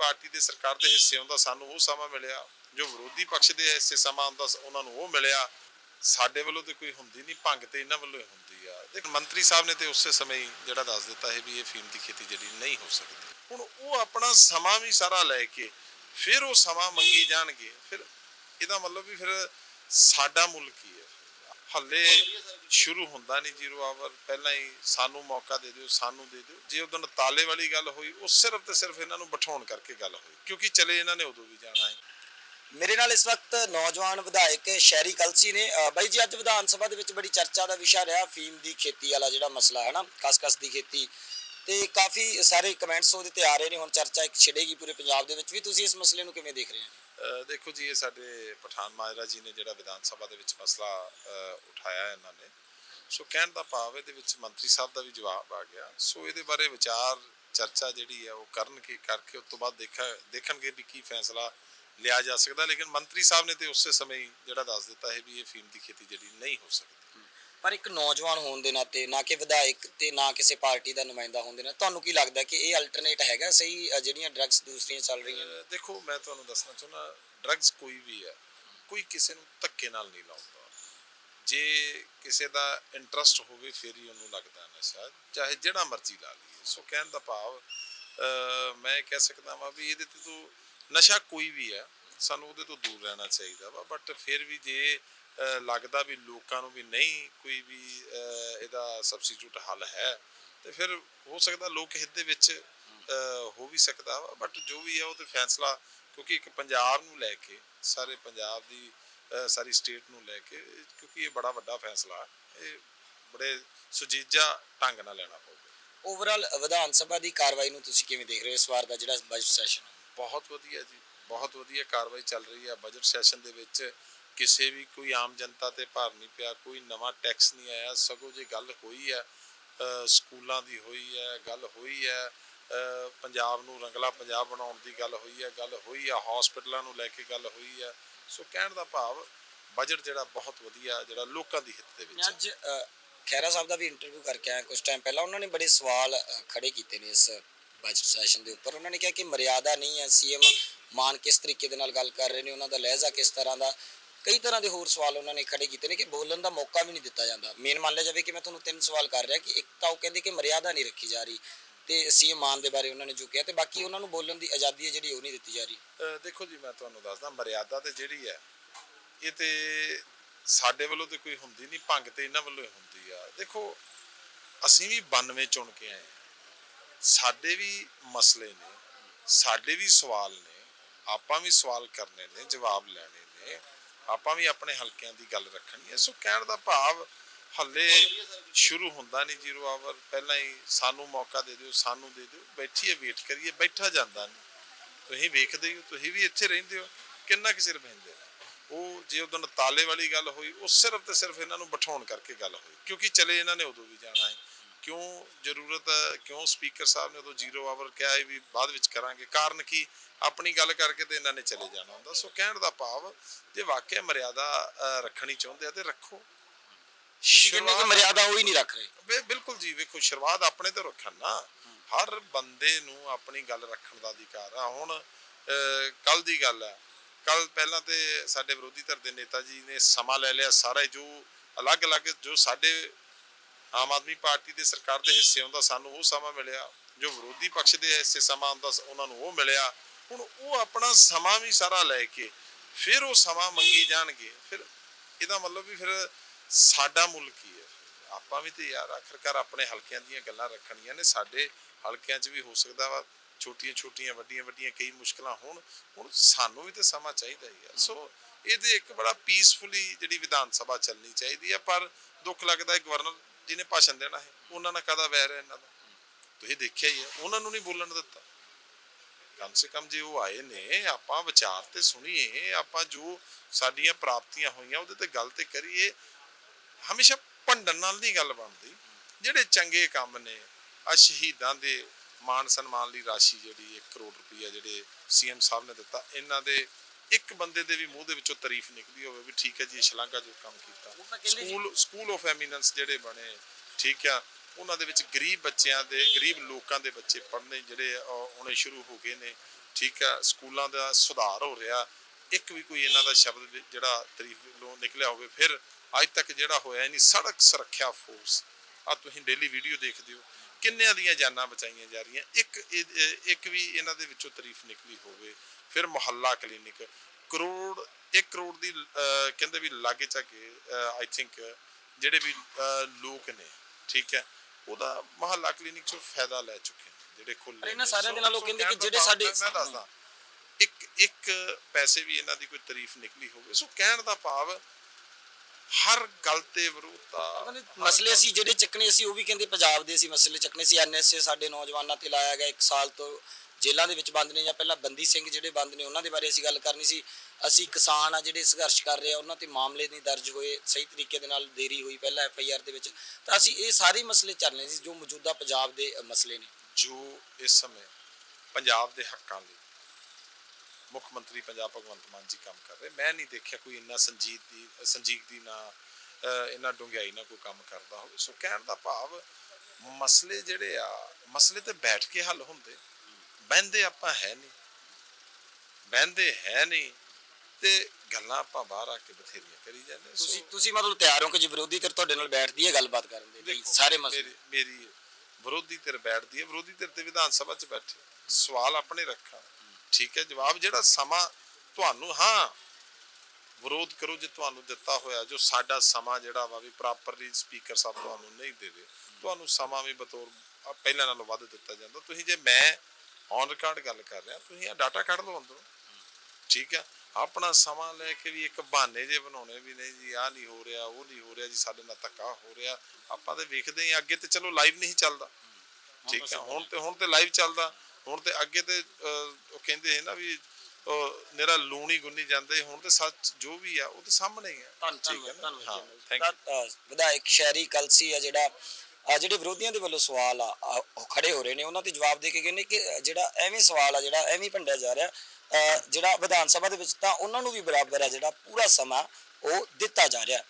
Party ਦੇ ਸਰਕਾਰ ਦੇ ਹਿੱਸੇ ਹੁੰਦਾ ਸਾਨੂੰ ਉਹ ਸਮਾਂ ਮਿਲਿਆ, ਜੋ ਵਿਰੋਧੀ ਪਕਸ਼ ਦੇ ਹਿੱਸੇ ਸਮਾਂ ਹੁੰਦਾ ਉਹਨਾਂ ਨੂੰ ਉਹ ਮਿਲਿਆ। ਸਾਡੇ ਵੱਲੋਂ ਤੇ ਕੋਈ ਹੁੰਦੀ ਨਹੀਂ, ਭੰਗ ਤੇ ਇਹਨਾਂ ਵੱਲੋਂ ਹੁੰਦੀ ਆ। ਦੇਖ, ਮੰਤਰੀ ਸਾਹਿਬ ਨੇ ਤੇ ਉਸੇ ਸਮੇਂ ਹੀ ਜਿਹੜਾ ਦੱਸ ਦਿੱਤਾ ਹੈ ਵੀ ਇਹ ਫੀਮ ਦੀ ਖੇਤੀ ਜਿਹੜੀ ਨਹੀਂ ਹੋ ਸਕਦੀ। ਹੁਣ ਉਹ ਆਪਣਾ ਸਮਾਂ ਵੀ ਸਾਰਾ ਲੈ ਕੇ ਫਿਰ ਉਹ ਸਮਾਂ ਮੰਗੀ ਜਾਣਗੇ। ਫਿਰ ਇਹਦਾ ਮਤਲਬ ਵੀ ਫਿਰ ਸਾਡਾ ਮੁੱਲ ਕੀ ਹੈ? ਹੱਲੇ ਸ਼ੁਰੂ ਹੁੰਦਾ ਨਹੀਂ ਜ਼ੀਰੋ ਆਵਰ, ਪਹਿਲਾਂ ਹੀ ਸਾਨੂੰ ਮੌਕਾ ਦੇ ਦਿਓ, ਸਾਨੂੰ ਦੇ ਦਿਓ। ਜੇ ਉਦੋਂ ਤਾਲੇ ਵਾਲੀ ਗੱਲ ਹੋਈ, ਉਹ ਸਿਰਫ ਤੇ ਸਿਰਫ ਇਹਨਾਂ ਨੂੰ ਬਿਠਾਉਣ ਕਰਕੇ ਗੱਲ ਹੋਈ, ਕਿਉਂਕਿ ਚਲੇ ਇਹਨਾਂ ਨੇ ਉਦੋਂ ਵੀ ਜਾਣਾ ਹੈ। ਮੇਰੇ ਨਾਲ ਇਸ ਵਕਤ ਨੌਜਵਾਨ ਵਿਧਾਇਕ ਸ਼ਹਿਰੀ ਕਲਸੀ ਨੇ। ਬਾਈ ਜੀ, ਅੱਜ ਵਿਧਾਨ ਸਭਾ ਦੇ ਵਿੱਚ ਬੜੀ ਚਰਚਾ ਦਾ ਵਿਸ਼ਾ ਰਿਹਾ, ਫੀਮ ਦੀ ਖੇਤੀ ਵਾਲਾ ਜਿਹੜਾ ਮਸਲਾ ਹੈ ਨਾ ਕਸ-ਕਸ ਦੀ ਖੇਤੀ। ਤੇ ਕਾਫੀ ਸਾਰੇ ਕਮੈਂਟਸ ਉਹਦੇ ਤੇ ਆ ਰਹੇ ਨੇ, ਹੁਣ ਚਰਚਾ ਇੱਕ ਛਿੜੇਗੀ ਪੂਰੇ ਪੰਜਾਬ ਦੇ ਵਿੱਚ ਵੀ। ਤੁਸੀਂ ਇਸ ਮਸਲੇ ਨੂੰ ਕਿਵੇਂ ਦੇਖ ਰਹੇ ਹੋ? ਦੇਖੋ ਜੀ, ਇਹ ਸਾਡੇ ਪਠਾਨ ਮਾਜਰਾ ਜੀ ਨੇ ਜਿਹੜਾ ਵਿਧਾਨ ਸਭਾ ਦੇ ਵਿੱਚ ਮਸਲਾ ਉਠਾਇਆ ਇਹਨਾਂ ਨੇ। ਸੋ ਕਹਿਣ ਦਾ ਭਾਵ ਇਹਦੇ ਵਿੱਚ ਮੰਤਰੀ ਸਾਹਿਬ ਦਾ ਵੀ ਜਵਾਬ ਆ ਗਿਆ। ਸੋ ਇਹਦੇ ਬਾਰੇ ਵਿਚਾਰ, ਚਰਚਾ ਜਿਹੜੀ ਹੈ ਉਹ ਕਰਨਗੇ ਕਰਕੇ ਉਸ ਤੋਂ ਬਾਅਦ ਦੇਖਾ, ਦੇਖਣਗੇ ਵੀ ਕੀ ਫੈਸਲਾ ਲਿਆ ਜਾ ਸਕਦਾ। ਲੇਕਿਨ ਮੰਤਰੀ ਸਾਹਿਬ ਨੇ ਤੇ ਉਸੇ ਸਮੇਂ ਜਿਹੜਾ ਦੱਸ ਦਿੱਤਾ ਹੈ ਵੀ ਇਹ ਫੀਮ ਦੀ ਖੇਤੀ ਜਿਹੜੀ ਨਹੀਂ ਹੋ ਸਕਦੀ। ਪਰ ਇੱਕ ਨੌਜਵਾਨ ਹੋਣ ਦੇ ਨਾਤੇ ਨਾ ਕਿ ਵਿਧਾਇਕ ਤੇ ਨਾ ਕਿਸੇ ਪਾਰਟੀ ਦਾ ਨੁਮਾਇੰਦਾ ਹੋਣ ਦੇ ਨਾਤੇ ਤੁਹਾਨੂੰ ਕੀ ਲੱਗਦਾ ਕਿ ਇਹ ਅਲਟਰਨੇਟ ਹੈਗਾ ਸਹੀ ਅ, ਜਿਹੜੀਆਂ ਡਰੱਗਸ ਦੂਸਰੀਆਂ ਚੱਲ ਰਹੀਆਂ ਨੇ? ਦੇਖੋ ਮੈਂ ਤੁਹਾਨੂੰ ਦੱਸਣਾ ਚਾਹੁੰਦਾ ਡਰੱਗਸ ਕੋਈ ਵੀ ਹੈ ਕੋਈ ਕਿਸੇ ਨੂੰ ਧੱਕੇ ਨਾਲ ਨਹੀਂ ਲਾਉਂਦਾ। ਜੇ ਕਿਸੇ ਦਾ ਇੰਟਰਸਟ ਹੋਵੇ ਫਿਰ ਹੀ ਉਹਨੂੰ ਲੱਗਦਾ ਨਸ਼ਾ ਚਾਹੇ ਜਿਹੜਾ ਮਰਜ਼ੀ ਲਾ ਲਈਏ। ਸੋ ਕਹਿਣ ਦਾ ਭਾਵ ਅਹ ਮੈਂ ਕਹਿ ਸਕਦਾ ਵਾਂ ਵੀ ਇਹਦੇ ਤੋਂ ਨਸ਼ਾ ਕੋਈ ਵੀ ਹੈ ਸਾਨੂੰ ਉਹਦੇ ਤੋਂ ਦੂਰ ਰਹਿਣਾ ਚਾਹੀਦਾ ਵਾ ਬਟ ਫਿਰ ਵੀ ਜੇ ਲੱਗਦਾ ਵੀ ਲੋਕਾਂ ਨੂੰ ਵੀ ਨਹੀਂ ਕੋਈ ਵੀ ਇਹਦਾ ਸਬਸਟੀਟਿਊਟ ਹੱਲ ਹੈ। ਤੇ ਫਿਰ ਹੋ ਸਕਦਾ ਲੋਕ ਹਿੱਤ ਦੇ ਵਿੱਚ ਹੋ ਵੀ ਸਕਦਾ ਵਾ ਬਟ ਜੋ ਵੀ ਹੈ ਉਹ ਤੇ ਫੈਸਲਾ ਕਿਉਂਕਿ ਇੱਕ ਪੰਜਾਬ ਨੂੰ ਲੈ ਕੇ ਸਾਰੇ ਪੰਜਾਬ ਦੀ ਸਾਰੀ ਸਟੇਟ ਨੂੰ ਲੈ ਕੇ ਕਿਉਂਕਿ ਇਹ ਬੜਾ ਵੱਡਾ ਫੈਸਲਾ ਹੈ। ਇਹ ਬੜੇ ਸੁਜੀਜਾ ਢੰਗ ਨਾਲ ਲੈਣਾ ਪਊਗਾ। ਓਵਰਆਲ ਵਿਧਾਨ ਸਭਾ ਦੀ ਕਾਰਵਾਈ ਨੂੰ ਤੁਸੀਂ ਕਿਵੇਂ ਦੇਖ ਰਹੇ ਹੋ ਇਸ ਵਾਰ ਦਾ ਜਿਹੜਾ ਬਜਟ ਸੈਸ਼ਨ ਬਹੁਤ ਵਧੀਆ ਜੀ ਬਹੁਤ ਵਧੀਆ ਕਾਰਵਾਈ ਚੱਲ ਰਹੀ ਹੈ। ਬਜਟ ਸੈਸ਼ਨ ਦੇ ਵਿੱਚ ਕਿਸੇ ਵੀ ਕੋਈ ਆਮ ਜਨਤਾ ਤੇ ਭਾਰ ਨਹੀਂ ਪਿਆ ਕੋਈ ਨਵਾਂ ਟੈਕਸ ਨਹੀਂ ਆਇਆ ਸਗੋਂ ਜੇ ਗੱਲ ਹੋਈ ਹੈ ਸਕੂਲਾਂ ਦੀ ਹੋਈ ਹੈ ਗੱਲ ਹੋਈ ਹੈ ਪੰਜਾਬ ਨੂੰ ਰੰਗਲਾ ਪੰਜਾਬ ਬਣਾਉਣ ਦੀ ਗੱਲ ਹੋਈ ਹੈ ਗੱਲ ਹੋਈ ਹੈ ਹਸਪੀਟਲਾਂ ਨੂੰ ਲੈ ਕੇ ਗੱਲ ਹੋਈ ਹੈ ਸੋ ਕਹਿਣ ਦਾ ਭਾਵ ਬਜਟ ਜਿਹੜਾ ਬਹੁਤ ਵਧੀਆ ਜਿਹੜਾ ਲੋਕਾਂ ਦੀ ਹਿੱਤ ਦੇ ਵਿੱਚ ਅੱਜ ਅ, ਖਹਿਰਾ ਸਾਹਿਬ ਦਾ ਵੀ ਇੰਟਰਵਿਊ ਕਰਕੇ ਆਇਆ ਕੁਝ ਟਾਈਮ ਪਹਿਲਾਂ ਉਹਨਾਂ ਨੇ ਬੜੇ ਸਵਾਲ ਖੜੇ ਕੀਤੇ ਨੇ ਇਸ ਬਜਟ ਸੈਸ਼ਨ ਦੇ ਉੱਪਰ। ਉਹਨਾਂ ਨੇ ਕਿਹਾ ਕਿ ਮਰਿਆਦਾ ਨਹੀਂ ਹੈ ਸੀਐਮ ਮਾਨ ਕਿਸ ਤਰੀਕੇ ਦੇ ਨਾਲ ਗੱਲ ਕਰ ਰਹੇ ਨੇ ਉਹਨਾਂ ਦਾ ਲਹਿਜ਼ਾ ਕਿਸ ਤਰ੍ਹਾਂ ਦਾ ਕਈ ਤਰ੍ਹਾਂ ਦੇ ਹੋਰ ਸਵਾਲ ਉਹਨਾਂ ਨੇ ਖੜੇ ਕੀਤੇ ਨੇ ਕਿ ਬੋਲਣ ਦਾ ਮੌਕਾ ਵੀ ਨਹੀਂ ਦਿੱਤਾ ਜਾਂਦਾ। ਮੇਨ ਮੰਨ ਲਿਆ ਜਾਵੇ ਕਿ ਮੈਂ ਤੁਹਾਨੂੰ ਤਿੰਨ ਸਵਾਲ ਕਰ ਰਿਹਾ ਕਿ ਇੱਕ ਤਾਂ ਉਹ ਕਹਿੰਦੇ ਕਿ ਮਰਿਆਦਾ ਨਹੀਂ ਰੱਖੀ ਜਾ ਰਹੀ ਤੇ ਸੀਐਮ ਮਾਨ ਦੇ ਬਾਰੇ ਉਹਨਾਂ ਨੇ ਜੋ ਕਿਹਾ ਤੇ ਬਾਕੀ ਉਹਨਾਂ ਨੂੰ ਬੋਲਣ ਦੀ ਆਜ਼ਾਦੀ ਹੈ ਜਿਹੜੀ ਉਹ ਨਹੀਂ ਦਿੱਤੀ ਜਾ ਰਹੀ। ਦੇਖੋ ਜੀ, ਮੈਂ ਤੁਹਾਨੂੰ ਦੱਸਦਾ, ਮਰਿਆਦਾ ਤੇ ਜਿਹੜੀ ਹੈ, ਇਹ ਤੇ ਸਾਡੇ ਵੱਲੋਂ ਤੇ ਕੋਈ ਹੁੰਦੀ ਨਹੀਂ, ਭੰਗ ਤੇ ਇਹਨਾਂ ਵੱਲੋਂ ਹੀ ਹੁੰਦੀ ਆ। ਦੇਖੋ, ਅਸੀਂ ਵੀ 92 ਚੁਣ ਕੇ ਆਏ ਸਾਡੇ ਵੀ ਮਸਲੇ ਨੇ, ਸਾਡੇ ਵੀ ਸਵਾਲ ਨੇ, ਆਪਾਂ ਵੀ ਸਵਾਲ ਕਰਨੇ ਨੇ, ਜਵਾਬ ਲੈਣੇ ਨੇ। ਆਪਾਂ ਵੀ ਆਪਣੇ ਹਲਕਿਆਂ ਦੀ ਗੱਲ ਰੱਖਣੀ ਹੈ। ਸੋ ਕਹਿਣ ਦਾ ਭਾਵ ਹੱਲੇ ਸ਼ੁਰੂ ਹੁੰਦਾ ਨਹੀਂ ਜ਼ੀਰੋ ਆਵਰ ਪਹਿਲਾਂ ਹੀ ਸਾਨੂੰ ਮੌਕਾ ਦੇ ਦਿਓ, ਸਾਨੂੰ ਦੇ ਦਿਓ। ਬੈਠੀਏ ਵੇਟ ਕਰੀਏ, ਬੈਠਾ ਜਾਂਦਾ ਨਹੀਂ। ਤੁਸੀਂ ਵੇਖਦੇ ਹੋ ਤੁਸੀਂ ਵੀ ਇੱਥੇ ਰਹਿੰਦੇ ਹੋ, ਕਿੰਨਾ ਕੁ ਸਿਰ ਬਹਿੰਦੇ ਹੋ? ਉਹ ਜੇ ਉਦੋਂ ਤਾਲੇ ਵਾਲੀ ਗੱਲ ਹੋਈ, ਉਹ ਸਿਰਫ ਤੇ ਸਿਰਫ ਇਹਨਾਂ ਨੂੰ ਬਿਠਾਉਣ ਕਰਕੇ ਗੱਲ ਹੋਈ, ਕਿਉਂਕਿ ਚਲੇ ਇਹਨਾਂ ਨੇ ਉਦੋਂ ਵੀ ਜਾਣਾ ਹੈ। ਕਿਉਂ ਜ਼ਰੂਰਤ ਹੈ? ਕਿਉਂ ਸਪੀਕਰ ਸਾਹਿਬ ਨੇ ਉਦੋਂ ਜ਼ੀਰੋ ਆਵਰ ਕਿਹਾ ਹੈ ਵੀ ਬਾਅਦ ਵਿੱਚ ਕਰਾਂਗੇ? ਕਾਰਨ ਕੀ? ਆਪਣੀ ਗੱਲ ਕਰਕੇ ਤੇ ਇਹਨਾਂ ਨੇ ਚਲੇ ਜਾਣਾ ਹੁੰਦਾ। ਸੋ ਕਹਿਣ ਦਾ ਭਾਵ ਜੇ ਵਾਕਿਆ ਮਰਿਆਦਾ ਰੱਖਣੀ ਚਾਹੁੰਦੇ ਆ ਤੇ ਰੱਖੋ। ਤੁਸੀਂ ਕਹਿੰਦੇ ਕਿ ਮਰਿਆਦਾ ਉਹ ਹੀ ਨਹੀਂ ਰੱਖ ਰਹੇ। ਬਿਲਕੁਲ ਜੀ ਵੇਖੋ ਸ਼ੁਰੂਆਤ ਆਪਣੇ ਤੋਂ ਰੱਖਣ ਨਾ। ਹਰ ਬੰਦੇ ਨੂੰ ਆਪਣੀ ਗੱਲ ਰੱਖਣ ਦਾ ਅਧਿਕਾਰ ਆ। ਹੁਣ ਕੱਲ ਦੀ ਗੱਲ ਹੈ। ਕੱਲ ਪਹਿਲਾਂ ਤੇ ਸਾਡੇ ਵਿਰੋਧੀ ਧਿਰ ਦੇ ਨੇਤਾ ਜੀ ਨੇ ਸਮਾਂ ਲੈ ਲਿਆ। ਸਾਰਾ ਜੋ ਅਲੱਗ-ਅਲੱਗ ਜੋ ਸਾਡੇ ਆਮ ਆਦਮੀ ਪਾਰਟੀ ਦੇ ਸਰਕਾਰ ਦੇ ਹਿੱਸੇ ਹੁੰਦਾ ਸਾਨੂੰ ਉਹ ਸਮਾਂ ਮਿਲਿਆ, ਜੋ ਵਿਰੋਧੀ ਪਕਸ਼ ਦੇ ਹਿੱਸੇ ਸਮਾਂ ਹੁੰਦਾ ਉਹਨਾਂ ਨੂੰ ਉਹ ਮਿਲਿਆ। ਹੁਣ ਉਹ ਆਪਣਾ ਸਮਾਂ ਵੀ ਸਾਰਾ ਲੈ ਕੇ ਫਿਰ ਉਹ ਸਮਾਂ ਮੰਗੀ ਜਾਣਗੇ। ਫਿਰ ਇਹਦਾ ਮਤਲਬ ਵੀ ਫਿਰ ਸਾਡਾ ਮੁਲਕ ਹੀ ਹੈ? ਆਪਾਂ ਵੀ ਤੇ ਯਾਰ ਆਖਰਕਾਰ ਆਪਣੇ ਹਲਕਿਆਂ ਦੀਆਂ ਗੱਲਾਂ ਰੱਖਣੀਆਂ ਨੇ। ਸਾਡੇ ਹਲਕਿਆਂ 'ਚ ਵੀ ਹੋ ਸਕਦਾ ਵਾ ਛੋਟੀਆਂ ਛੋਟੀਆਂ, ਵੱਡੀਆਂ ਵੱਡੀਆਂ ਕਈ ਮੁਸ਼ਕਲਾਂ ਹੋਣ। ਹੁਣ ਸਾਨੂੰ ਵੀ ਤੇ ਸਮਾਂ ਚਾਹੀਦਾ ਹੀ ਆ ਸੋ ਇਹਦੇ ਇੱਕ ਬੜਾ ਪੀਸਫੁਲੀ ਜਿਹੜੀ ਵਿਧਾਨ ਸਭਾ ਚੱਲਣੀ ਚਾਹੀਦੀ ਹੈ, ਪਰ ਦੁੱਖ ਲੱਗਦਾ ਹੈ ਗਵਰਨਰ ਜੀ ਭਾਸ਼ਣ ਦੇਣਾ ਹੈ, ਉਹਨਾਂ ਨਾਲ ਕਦਾ ਵੈਰ ਹੈ ਇਹਨਾਂ ਦਾ? ਤੁਸੀਂ ਦੇਖਿਆ ਹੀ ਹੈ, ਉਹਨਾਂ ਨੂੰ ਨਹੀਂ ਬੋਲਣ ਦਿੱਤਾ। ਕਮ ਸੇ ਕਮ ਜੇ ਉਹ ਆਏ ਨੇ, ਆਪਾਂ ਵਿਚਾਰ ਤੇ ਸੁਣੀਏ, ਆਪਾਂ ਜੋ ਸਾਡੀਆਂ ਪ੍ਰਾਪਤੀਆਂ ਹੋਈਆਂ, ਉਹਦੇ ਤੇ ਗੱਲ ਤੇ ਕਰੀਏ, ਹਮੇਸ਼ਾ ਭੰਡਣ ਨਾਲ ਨਹੀਂ ਗੱਲ ਬਣਦੀ। ਜਿਹੜੇ ਚੰਗੇ ਕੰਮ ਨੇ ਆ ਸ਼ਹੀਦਾਂ ਦੇ ਮਾਨ ਸਨਮਾਨ ਲਈ ਰਾਸ਼ੀ ਜਿਹੜੀ 1 ਕਰੋੜ ਰੁਪਈਆ ਜਿਹੜੇ ਸੀਐਮ ਸਾਹਿਬ ਨੇ ਦਿੱਤਾ, ਇਹਨਾਂ ਦੇ ਇੱਕ ਬੰਦੇ ਦੇ ਵੀ ਮੂੰਹ ਦੇ ਵਿੱਚੋਂ ਤਾਰੀਫ ਨਿਕਲੀ ਹੋਵੇ ਵੀ ਠੀਕ ਹੈ ਜੀ ਸ਼ਲਾਘਾ ਜੋ ਕੰਮ ਕੀਤਾ। ਸਕੂਲ ਸਕੂਲ ਆਫ ਐਮੀਨੈਂਸ ਜਿਹੜੇ ਬਣੇ ਠੀਕ ਆ ਉਹਨਾਂ ਦੇ ਵਿੱਚ ਗਰੀਬ ਬੱਚਿਆਂ ਦੇ ਗਰੀਬ ਲੋਕਾਂ ਦੇ ਬੱਚੇ ਪੜ੍ਹਨੇ ਜਿਹੜੇ ਹੁਣੇ ਸ਼ੁਰੂ ਹੋ ਗਏ ਨੇ ਠੀਕ ਹੈ ਸਕੂਲਾਂ ਦਾ ਸੁਧਾਰ ਹੋ ਰਿਹਾ। ਇੱਕ ਵੀ ਕੋਈ ਇਹਨਾਂ ਦਾ ਸ਼ਬਦ ਜਿਹੜਾ ਤਾਰੀਫ ਵੱਲੋਂ ਨਿਕਲਿਆ ਹੋਵੇ ਫਿਰ ਅੱਜ ਤੱਕ ਜਿਹੜਾ ਹੋਇਆ ਨਹੀਂ ਸੜਕ ਸੁਰੱਖਿਆ ਫੋਰਸ ਆ ਤੁਸੀਂ ਡੇਲੀ ਵੀਡੀਓ ਦੇਖਦੇ ਹੋ ਕਿੰਨਿਆਂ ਦੀਆਂ ਜਾਨਾਂ ਬਚਾਈਆਂ ਜਾ ਰਹੀਆਂ। ਇੱਕ ਇੱਕ ਵੀ ਇਹਨਾਂ ਦੇ ਵਿੱਚੋਂ ਤਾਰੀਫ ਨਿਕਲੀ ਹੋਵੇ ਫਿਰ ਮੁਹੱਲਾ ਕਲੀਨਿਕ ਕਰੋੜ 1 ਕਰੋੜ ਦੀ ਕਹਿੰਦੇ ਵੀ ਲਾਗੇ ਚਾਗੇ ਆਈ ਥਿੰਕ ਜਿਹੜੇ ਵੀ ਲੋਕ ਨੇ ਠੀਕ ਹੈ ਉਹਦਾ ਮੁਹੱਲਾ ਕਲੀਨਿਕ ਚੋਂ ਫਾਇਦਾ ਲੈ ਚੁੱਕੇ ਨੇ ਜਿਹੜੇ ਖੁੱਲੇ ਇਹਨਾਂ ਸਾਰਿਆਂ ਦੇ ਨਾਲ ਉਹ ਕਹਿੰਦੇ ਕਿ ਜਿਹੜੇ ਸਾਡੇ- ਮੈਂ ਦੱਸਦਾ ਇੱਕ ਇੱਕ ਪੈਸੇ ਵੀ ਇਹਨਾਂ ਦੀ ਕੋਈ ਤਾਰੀਫ ਨਿਕਲੀ ਹੋਵੇ ਸੋ ਕਹਿਣ ਦਾ ਭਾਵ ਹਰ ਗੱਲ ਤੇ ਵਿਰੋਧਤਾ ਮਸਲੇ ਅਸੀਂ ਜਿਹੜੇ ਚੱਕਣੇ ਅਸੀਂ ਉਹ ਵੀ ਕਹਿੰਦੇ ਪੰਜਾਬ ਦੇ ਅਸੀਂ ਮਸਲੇ ਚੱਕਣੇ ਸੀ। ਐਨਐਸਏ ਸਾਡੇ ਨੌਜਵਾਨਾਂ ਤੇ ਲਾਇਆ ਗਿਆ 1 ਸਾਲ ਤੋਂ ਜੇਲ੍ਹਾਂ ਦੇ ਵਿੱਚ ਬੰਦ ਨੇ ਜਾਂ ਪਹਿਲਾਂ ਬੰਦੀ ਸਿੰਘ ਜਿਹੜੇ ਬੰਦ ਨੇ ਉਹਨਾਂ ਦੇ ਬਾਰੇ ਅਸੀਂ ਗੱਲ ਕਰਨੀ ਸੀ। ਅਸੀਂ ਕਿਸਾਨ ਆ ਜਿਹੜੇ ਸੰਘਰਸ਼ ਕਰ ਰਹੇ ਆ ਉਹਨਾਂ ਤੇ ਮਾਮਲੇ ਨਹੀਂ ਦਰਜ ਹੋਏ ਸਹੀ ਤਰੀਕੇ ਦੇ ਨਾਲ ਦੇਰੀ ਹੋਈ ਪਹਿਲਾਂ ਐਫਆਈਆਰ ਦੇ ਵਿੱਚ। ਤਾਂ ਅਸੀਂ ਇਹ ਸਾਰੇ ਮਸਲੇ ਚੱਲਨੇ ਸੀ ਜੋ ਮੌਜੂਦਾ ਪੰਜਾਬ ਦੇ ਮਸਲੇ ਨੇ। ਜੋ ਇਸ ਸਮੇਂ ਪੰਜਾਬ ਦੇ ਹੱਕਾਂ ਲਈ ਮੁੱਖ ਮੰਤਰੀ ਪੰਜਾਬ ਭਗਵੰਤ ਮਾਨ ਜੀ ਕੰਮ ਕਰ ਰਹੇ। ਮੈਂ ਨਹੀਂ ਦੇਖਿਆ ਕੋਈ ਇੰਨਾ ਸੰਜੀਦਗੀ ਸੰਜੀਦਗੀ ਨਾਲ ਅਹ, ਇੰਨਾ ਡੂੰਘਾਈ ਨਾਲ ਕੋਈ ਕੰਮ ਕਰਦਾ ਹੋਵੇ। ਸੋ ਕਹਿਣ ਦਾ ਭਾਵ ਮਸਲੇ ਜਿਹੜੇ ਆ ਮਸਲੇ ਤੇ ਬੈਠ ਕੇ ਹੱਲ ਹੁੰਦੇ। ਬਹਿੰਦੇ ਆਪਾਂ ਹੈ ਨਹੀਂ। ਬਹਿੰਦੇ ਹੈ ਨਹੀਂ ਤੇ ਗੱਲਾਂ ਆਪਾਂ ਬਾਹਰ ਆ ਕੇ ਬਥੇਰੀਆਂ ਕਰੀ ਜਾਂਦੇ ਤੁਸੀਂ ਤੁਸੀਂ ਮਤਲਬ ਤਿਆਰ ਹੋ ਕਿ ਜੇ ਵਿਰੋਧੀ ਧਿਰ ਤੁਹਾਡੇ ਨਾਲ ਬੈਠਦੀ ਹੈ ਗੱਲਬਾਤ ਕਰਨ ਦੇ ਲਈ ਸਾਰੇ ਮਸਲੇ। ਮੇਰੀ ਮੇਰੀ ਵਿਰੋਧੀ ਧਿਰ ਬੈਠਦੀ ਹੈ। ਵਿਰੋਧੀ ਧਿਰ ਤੇ ਵਿਧਾਨ ਸਭਾ 'ਚ ਬੈਠੇ। ਸਵਾਲ ਆਪਣੇ ਰੱਖਾਂ। ਠੀਕ ਹੈ ਜਵਾਬ ਜਿਹੜਾ ਸਮਾਂ ਤੁਹਾਨੂੰ ਹਾਂ ਵਿਰੋਧ ਕਰੋ ਜੇ ਤੁਹਾਨੂੰ ਦਿੱਤਾ ਹੋਇਆ ਜੋ ਸਾਡਾ ਸਮਾਂ ਜਿਹੜਾ ਵਾ ਵੀ ਪ੍ਰੋਪਰਲੀ ਸਪੀਕਰ ਸਾਹਿਬ ਤੁਹਾਨੂੰ ਨਹੀਂ ਦੇ ਰਹੇ ਤੁਹਾਨੂੰ ਸਮਾਂ ਵੀ ਬਤੌਰ ਪਹਿਲਾਂ ਨਾਲੋਂ ਵੱਧ ਦਿੱਤਾ ਜਾਂਦਾ। ਤੁਸੀਂ ਜੇ ਮੈਂ ਔਨ ਰਿਕਾਰਡ ਗੱਲ ਕਰ ਰਿਹਾ ਤੁਸੀਂ ਇਹ ਡਾਟਾ ਕੱਢ ਲਓ ਅੰਦਰੋਂ ਠੀਕ ਹੈ ਆਪਣਾ ਸਮਾਂ ਲੈ ਕੇ ਵੀ ਇੱਕ ਬਹਾਨੇ ਜੇ ਬਣਾਉਣੇ ਵੀ ਨਹੀਂ ਜੀ ਆਹ ਨਹੀਂ ਹੋ ਰਿਹਾ ਉਹ ਨਹੀਂ ਹੋ ਰਿਹਾ ਜੀ ਸਾਡੇ ਨਾਲ ਧੱਕਾ ਹੋ ਰਿਹਾ ਆਪਾਂ ਤੇ ਵੇਖਦੇ ਹਾਂ, ਅੱਗੇ ਤੇ ਚਲੋ ਲਾਈਵ ਨਹੀਂ ਚੱਲਦਾ ਠੀਕ ਹੈ ਹੁਣ ਤੇ ਹੁਣ ਤੇ ਲਾਈਵ ਚੱਲਦਾ। ਹੁਣ ਤੇ ਅੱਗੇ ਤੇ ਉਹ ਕਹਿੰਦੇ ਹੈ ਨਾ ਵੀ ਉਹ ਨਿਹਰਾ ਲੂਣੀ ਗੁੰਨੀ ਜਾਂਦੇ ਹੁਣ ਤੇ ਸੱਚ ਜੋ ਵੀ ਆ ਉਹ ਤੇ ਸਾਹਮਣੇ ਹੀ ਆ। ਠੀਕ ਹੈ ਨਾ? ਹਾਂ ਥੈਂਕ ਯੂ ਤਾਂ, ਅ, ਵਿਧਾਇਕ ਸ਼ਹਿਰੀ ਕਲਸੀ ਆ ਜਿਹੜਾ ਆ ਜਿਹੜੇ ਵਿਰੋਧੀਆਂ ਦੇ ਵੱਲੋਂ ਸਵਾਲ ਆ ਉਹ ਖੜੇ ਹੋ ਰਹੇ ਨੇ ਉਹਨਾਂ ਤੇ ਜਵਾਬ ਦੇ ਕੇ ਕਹਿੰਦੇ ਕਿ ਜਿਹੜਾ ਐਵੇਂ ਸਵਾਲ ਆ ਜਿਹੜਾ ਐਵੇਂ ਭੰਡਿਆ ਜਾ ਰਿਹਾ ਜਿਹੜਾ ਵਿਧਾਨ ਸਭਾ ਦੇ ਵਿੱਚ ਤਾਂ ਉਹਨਾਂ ਨੂੰ ਵੀ ਬਰਾਬਰ ਆ ਜਿਹੜਾ ਪੂਰਾ ਸਮਾਂ ਉਹ ਦਿੱਤਾ ਜਾ ਰਿਹਾ।